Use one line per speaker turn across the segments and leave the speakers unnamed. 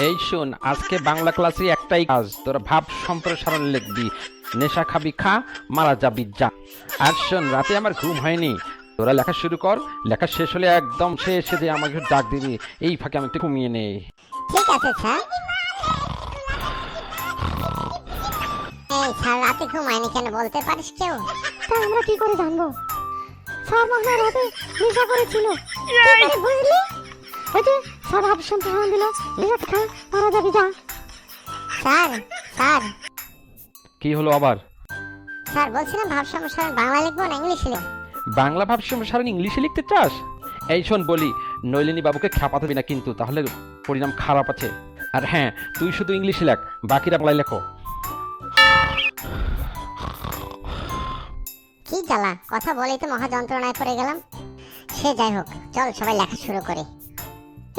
এই শোন আজকে বাংলা ক্লাসে একটাই কাজ। তোর ভাব সম্প্রসারণ লিখবি। নেশা খাবি খা মারা যাবি যা। আর শোন রাতে আমার ঘুম হয়নি। তোরা লেখা শুরু কর লেখা শেষ হলে একদম শেষে যে আমাকে ডাক দিবি। এই ফাঁকে আমি একটু ঘুমিয়ে নেই।
ঠিক আছে স্যার। এই স্যার রাতে ঘুমায়নি কেন? বলতে পারিস কেউ?
তা আমরা কি করে জানব? স্যার মনে রাতে নেশা করেছিল।
কি করে বুঝলি?
ওই স্যার অপশন প্রমাণ দিল। নেশা খা মারা যাবি যা।
Sir sir.
কি হলো আবার?
স্যার বলছিলাম ভাব সম্প্রসারণ বাংলা লিখব না ইংলিশে লিখব?
বাংলা ভাব সম্প্রসারণ ইংলিশে লিখতে চাস? এই শোন বলি নলিনী বাবুকে খ্যাপাতে হবে না কিন্তু তাহলে পরিণাম খারাপ আছে। আর হ্যাঁ তুই শুধু ইংলিশে লেখ বাকিরা বাংলায় লেখো।
কি জ্বালা কথা বলেই তো মহা যন্ত্রণায় পড়ে গেলাম। সে যাই হোক চল সবাই লেখা শুরু করি।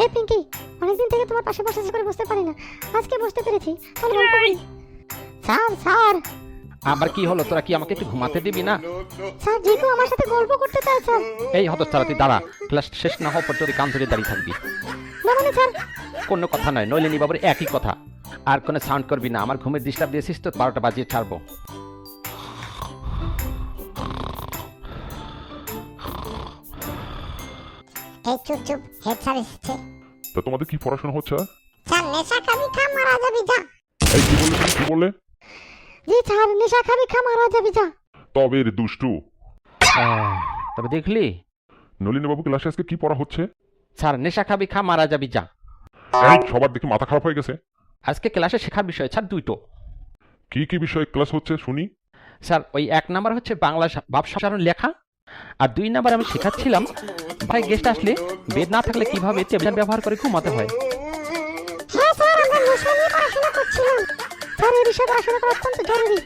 এই পিঙ্কি অনেকদিন থেকে তোমার পাশে বসে করে বসতে পারি না। আজকে বসতে পেরেছি তাহলে গল্প করি। Sir sir.
আবার কি হলো? তোরা কি আমাকে একটু ঘুমাতে দিবি না?
স্যার জিকু আমার সাথে গল্প করতে চায় স্যার।
এই হতো তারা তুই দাঁড়া। ক্লাস শেষ না হওয়া পর্যন্ত তুই কান ধরে দাঁড়িয়ে থাকবি।
মানে স্যার।
কোনো কথা নয় নলিনী বাবুর একই কথা। আর কোনো সাউন্ড করবি না। আমার ঘুমের ডিস্টার্ব দিয়েছিস তো বারোটা বাজিয়ে ছাড়বো।
এই চুপ চুপ হেড স্যার এসেছে।
তা তোমাদের কি পড়াশোনা হচ্ছে
স্যার নেশা খাবি খা মারা যাবি যা।
এই কি বললে তুমি? কি বললে?
জি স্যার নেশা খাবি খা মারা যাবি যা।
তবে রে দুষ্টু।
আহ, তবে দেখলি?
নলিনী বাবু ক্লাসে আজকে কি পড়া হচ্ছে?
স্যার নেশা খাবি খা মারা যাবি যা।
এই সবার দেখে মাথা খারাপ হয়ে গেছে।
আজকে ক্লাসে শেখার বিষয় স্যার দুইটো
কি কি বিষয়ে ক্লাস হচ্ছে শুনি।
স্যার ওই এক নাম্বার হচ্ছে বাংলা ভাব সম্প্রসারণ লেখা আর দুই নাম্বার আমি শেখাচ্ছিলাম, ভাই গেস্ট আসলে বেড না থাকলে কীভাবে টেবিল ব্যবহার করে ঘুমাতে হয়।
হ্যাঁ স্যার আমরা নিয়ে পড়াশোনা করছিলাম। স্যার, এই পড়াশোনা করা অত্যন্ত জরুরি।